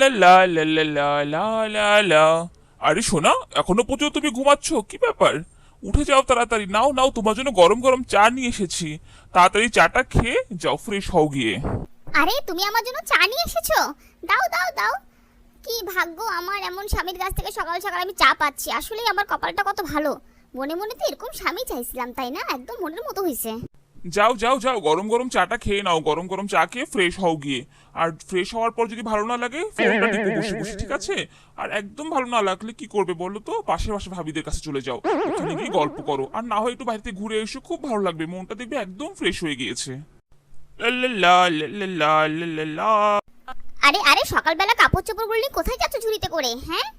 লা লা লা লা আরে শোনা এখনও পর্যন্ত তুমি ঘুমাচ্ছ? কি ব্যাপার? উঠে যাও তাড়াতাড়ি, নাও নাও, তোমার জন্য গরম গরম চা নিয়ে এসেছি। তাড়াতাড়ি চাটা খেয়ে যাও ফ্রেশ হও গিয়ে। আরে, তুমি আমার জন্য চা নিয়ে এসেছ? দাও দাও দাও। কি ভাগ্য আমার এমন স্বামীর কাছ থেকে সকাল সকাল আমি চা পাচ্ছি। আসলেই আমার কপালটা কত ভালো। মনে মনে তো এরকম স্বামী চাইছিলাম, তাই না? একদম মনের মতো হয়েছে যাও যাও যাও, গরম গরম চাটা খেয়ে নাও, গরম গরম চা খেয়ে ফ্রেশ হও গিয়ে। আর ফ্রেশ হওয়ার পর যদি ভালো না লাগে ফোনটা বসে বসে, ঠিক আছে? আর একদম ভালো না লাগলে কি করবে বলো তো? পাশে পাশে ভাবিদের কাছে চলে যাও। ওখানে গিয়ে গল্প করো। আর না হয় একটু বাড়িতে ঘুরে এসো, খুব ভালো লাগবে। মনটা দেখবে একদম ফ্রেশ হয়ে গিয়েছে। আরে আরে, সকালবেলা কাপড় চোপড় গুলি কোথায় যাচ্ছ ঝুড়িতে করে হ্যাঁ?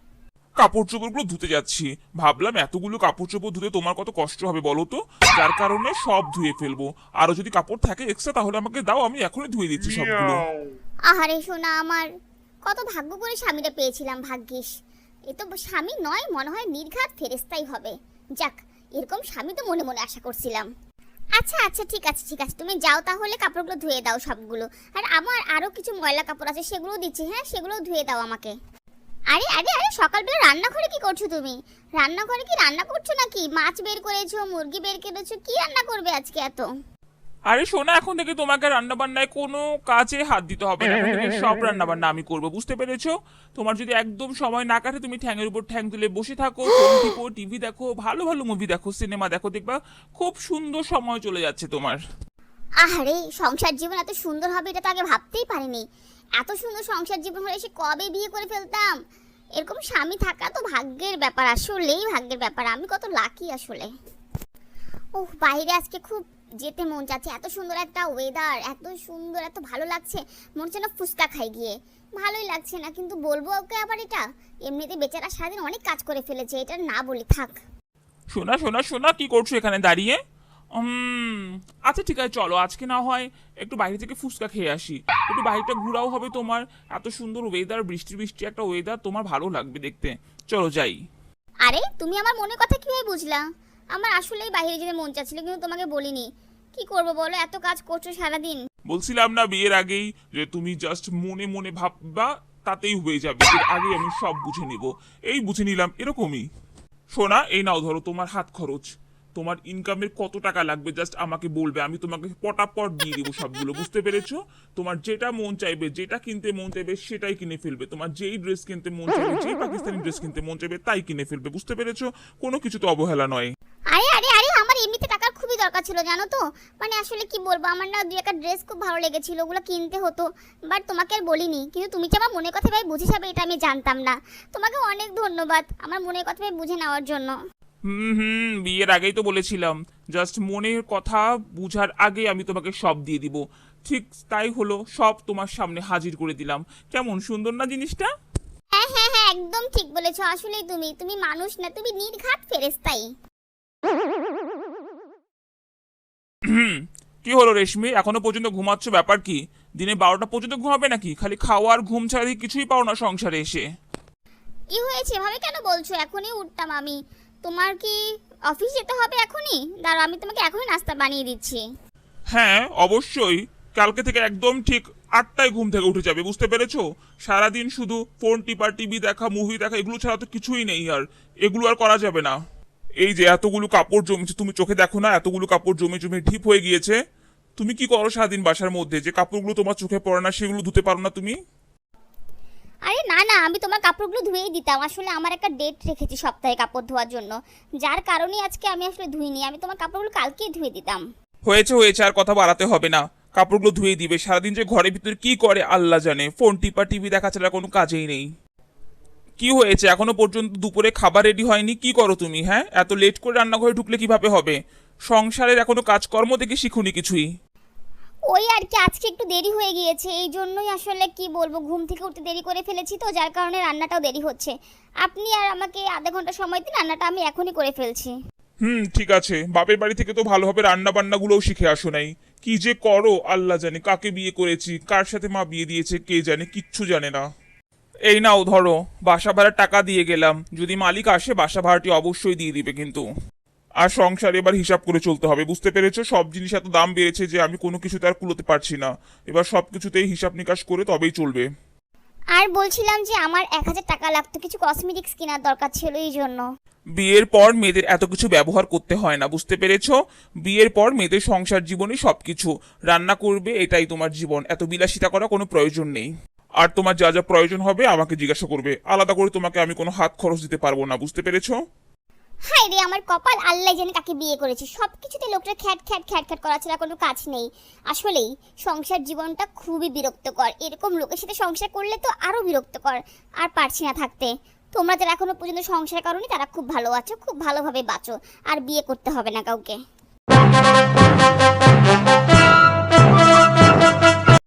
কাপড় চোপড়গুলো ধুতে যাচ্ছি। ভাবলাম এতগুলো কাপড় চোপড় ধুতে তোমার কত কষ্ট হবে বলো তো? যার কারণে সব ধুয়ে ফেলব। আরও যদি কাপড় থাকে এক্সট্রা তাহলে আমাকে দাও আমি এখনই ধুয়ে দিচ্ছি সবগুলো। আহারে শোনা আমার কত ভাগ্য করে স্বামীটা পেয়েছিলাম ভাগ্যিস। এ তো স্বামী নয় মনে হয় নির্ঘাত ফেরেস্তাই হবে। যাক এরকম স্বামী তো মনে মনে আশা করছিলাম। আচ্ছা আচ্ছা ঠিক আছে ঠিক আছে তুমি যাও তাহলে কাপড়গুলো ধুয়ে দাও সবগুলো। আর আমার আরও কিছু ময়লা কাপড় আছে সেগুলো দিচ্ছি হ্যাঁ সেগুলো ধুয়ে দাও আমাকে। আরে আরে আরে, সকালবেলা রান্নাঘরে কি করছ তুমি? রান্নাঘরে কি রান্না করছ নাকি? মাছ বের করেছ, মুরগি বের করেছ কি রান্না করবে আজকে এত? আরে শোনা, এখন থেকে তোমাকে রান্না বান্নায় কোনো কাজে হাত দিতে হবে না। এখন থেকে সব রান্না বান্না আমি করব, বুঝতে পেরেছ? তোমার যদি একদম সময় না কাটে, তুমি ঠ্যাঙের উপর ঠ্যাং তুলে বসে থাকো টিভি দেখো, ভালো ভালো মুভি দেখো সিনেমা দেখো, দেখবা খুব সুন্দর সময় চলে যাচ্ছে তোমার। আহারে, সংসার জীবন এত সুন্দর হবে এটা তো আগে ভাবতেই পারিনি। এত সুন্দর সংসার জীবন হলে সে কবে বিয়ে করে ফেলতাম? এরকম স্বামী থাকা তো ভাগ্যের ব্যাপার, আসলেই ভাগ্যের ব্যাপার। আমি কত লাকি আসলে। ওহ বাইরে আজকে খুব যেতে মন যাচ্ছে এত সুন্দর একটা ওয়েদার এত সুন্দর, এত ভালো লাগছে। মনে হচ্ছে না ফুচকা খাই গিয়ে। ভালোই লাগছে না, কিন্তু বলব ওকে আবার এটা। এমনিতে বেচারা সারাদিন অনেক কাজ করে ফেলেছে, এটা না বলি থাক। শোনা শোনা শোনা, কি করছ এখানে দাঁড়িয়ে? আচ্ছা ঠিক আছে চলো। আজকে না হয় একটু বাইরে থেকে ফুচকা খেয়ে আসি। একটু বাইরেটা ঘোরাও হবে তোমার। এত সুন্দর ওয়েদার বৃষ্টি বৃষ্টি একটা ওয়েদার তোমার ভালো লাগবে দেখতে। চলো যাই। আরে তুমি আমার মনের কথা কীভাবে বুঝলা? আমার আসলেই বাইরে যেতে মন চাচ্ছিল কিন্তু তোমাকে বলিনি। কি করব বলো এত কাজ করছ সারাদিন। বলছিলাম না বিয়ের আগেই যে তুমি জাস্ট মনে মনে ভাববা তাতেই হয়ে যাবে। এর আগে আমি সব বুঝে নিব। এই বুঝে নিলাম এরকমই। শোনা এই নাও ধরো তোমার হাত খরচ। তোমার ইনকামের কত টাকা লাগবে? জাস্ট আমাকে বলবে, আমি তোমাকে পটাপট দিয়ে দেবো সবগুলো, বুঝতে পেরেছ? তোমার যেটা মন চাইবে, যেটা কিনতে মন চাইবে, সেটাই কিনে ফেলবে। তোমার যেই ড্রেস কিনতে মন চাইবে, যেই পাকিস্তানি ড্রেস কিনতে মন চাইবে, তাই কিনে ফেলবে, বুঝতে পেরেছ? কোনো কিছু তো অবহেলা নয়। আরে আরে আরে, আমার এমনিতে টাকার খুবই দরকার ছিল, জানো তো? মানে আসলে কি বলব, আমার না দুই একটা ড্রেস খুব ভালো লেগেছিল, ওগুলো কিনতে হতো। বাট তোমাকে আর বলিনি, কিন্তু তুমি যে আমার মনের কথা ভাই বুঝে যাবে, এটা আমি জানতাম না। তোমাকে অনেক ধন্যবাদ আমার মনের কথা ভাই বুঝে নেওয়ার জন্য। হুম হুম বিয়ের আগেই তো বলেছিলাম। জাস্ট মনের কথা বুঝার আগে আমি তোমাকে সব দিয়ে দিব। ঠিক তাই হলো সব তোমার সামনে হাজির করে দিলাম। কেমন সুন্দর না জিনিসটা? হ্যাঁ হ্যাঁ হ্যাঁ একদম ঠিক বলেছ। আসলেই তুমি তুমি মানুষ না তুমি নির্ঘাত ফেরেস্তাই। কি হলো রেশমি? এখনও পর্যন্ত ঘুমাচ্ছ? ব্যাপার কি? দিনে বারোটা পর্যন্ত ঘুমাবে নাকি? খালি খাওয়া আর ঘুম ছাড়া কিছুই পাও না সংসারে এসে। কি হয়েছে? এভাবে কেন বলছো? এখনই উঠতাম আমি। তোমার কি অফিস যেতে হবে এখনই? দাঁড়াও, আমি তোমাকে এখনই নাস্তা বানিয়ে দিচ্ছি। হ্যাঁ অবশ্যই। কালকে থেকে একদম ঠিক আটটায় ঘুম থেকে উঠে যাবে, বুঝতে পেরেছ? সারাদিন শুধু ফোন টিপা টিভি দেখা মুভি দেখা, এগুলো ছাড়া তো কিছুই নেই আর। এগুলো আর করা যাবে না। এই যে এতগুলো কাপড় জমেছে, তুমি চোখে দেখো না, এতগুলো কাপড় জমে জমে ঢিপ হয়ে গিয়েছে। তুমি কি করো সারাদিন বাসার মধ্যে? যে কাপড়গুলো তোমার চোখে পড়ে না, সেগুলো ধুতে পারো না তুমি? আরে না না, আমি তোমার কাপড়গুলো ধুয়েই দিতাম। আসলে আমার একটা ডেট রেখেছি সপ্তাহে কাপড় ধোয়ার জন্য। যার কারণে আজকে আমি আসলে ধুইনি। আমি তোমার কাপড়গুলো কালকেই ধুয়ে দিতাম। হয়েছে হয়েছে, আর কথা বাড়াতে হবে না। কাপড়গুলো ধুয়ে দিবে। সারাদিন যে ঘরের ভিতর কি করে, আল্লাহ জানে। ফোন, টিপা, টিভি দেখা ছাড়া কোনো কাজেই নেই। কি হয়েছে? এখনও পর্যন্ত দুপুরে খাবার রেডি হয়নি? কি করো তুমি হ্যাঁ? এত লেট করে রান্নাঘরে ঢুকলে কীভাবে হবে? সংসারের এখনও কাজকর্ম দেখে শিখুনি কিছুই। ওই আর কি, আজকে একটু দেরি হয়ে গিয়েছে, এই জন্যই আসলে কি বলব, ঘুম থেকে উঠতে দেরি করে ফেলেছি তো, যার কারণে রান্নাটাও দেরি হচ্ছে। আপনি আর আমাকে আধা ঘণ্টা সময় দিন, রান্নাটা আমি এখনই করে ফেলছি। হুম, ঠিক আছে। বাপের বাড়ি থেকে তো ভালোভাবে রান্না বান্নাগুলোও শিখে আসো নাই। কি যে করো, আল্লাহ জানে কাকে বিয়ে করেছি, কার সাথে মা বিয়ে দিয়েছে, কে জানে, কিচ্ছু জানে না। এই নাও, ধরো, বাসা ভাড়ার টাকা দিয়ে গেলাম। যদি মালিক আসে, বাসা ভাড়াটি অবশ্যই দিয়ে দিবে কিন্তু। আর সংসার এবার হিসাব করে চলতে হবে। বুঝতে পেরেছ? সব জিনিস এত দাম বেড়েছে যে আমি কোনো কিছুতে আর কুলোতে পারছি না। এবার সব কিছুতেই হিসাব নিকাশ করে তবেই চলবে। আর বলছিলাম যে আমার এক হাজার টাকা লাগতো কিছু কসমেটিক্স কেনার দরকার ছিল এই জন্য। বিয়ের পর মেয়েদের এত কিছু ব্যবহার করতে হয় না বুঝতে পেরেছ? বিয়ের পর মেয়েদের সংসার জীবনে সবকিছু। রান্না করবে এটাই তোমার জীবন। এত বিলাসিতা করা কোনো প্রয়োজন নেই। আর তোমার যা যা প্রয়োজন হবে আমাকে জিজ্ঞাসা করবে। আলাদা করে তোমাকে আমি কোনো হাত খরচ দিতে পারব না বুঝতে পেরেছ? হাই রে, আমার কপাল আল্লাহ জানে কাকে বিয়ে করেছি। সব কিছুতে লোকটা খ্যাট খ্যাট খ্যাট খ্যাট করা ছাড়া কোনো কাজ নেই। আসলেই সংসার জীবনটা খুবই বিরক্তকর। এরকম লোকের সাথে সংসার করলে তো আরও বিরক্তকর। আর পারছি না থাকতে। তোমরা যারা এখনও পর্যন্ত সংসার করনি, তারা খুব ভালো আছো, খুব ভালোভাবে বাঁচো। আর বিয়ে করতে হবে না কাউকে।